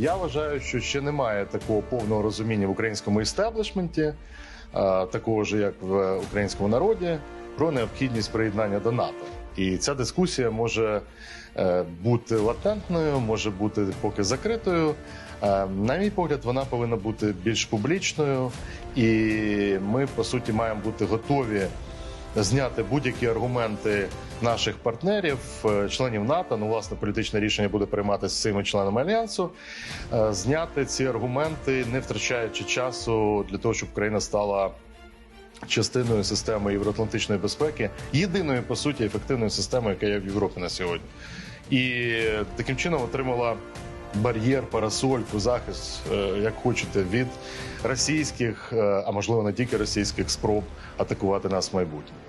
Я вважаю, що ще немає такого повного розуміння в українському істеблішменті, е, такого ж як в українському народі, про необхідність приєднання до НАТО. І ця дискусія може е, бути латентною, може бути поки закритою. Е, На мій погляд, вона повинна бути більш публічною, і ми по суті маємо бути готові зняти будь-які аргументи наших партнерів, е, членів НАТО. Ну, власне, політичне рішення буде прийматися з цими членами альянсу. е, Зняти ці аргументи, не втрачаючи часу для того, щоб Україна стала. Частиною системи євроатлантичної безпеки, єдиною по суті ефективною системою, яка є в Європі на сьогодні, і таким чином отримала бар'єр, парасольку, захист, е, як хочете, від російських, е, а можливо не тільки російських спроб атакувати нас в майбутньому.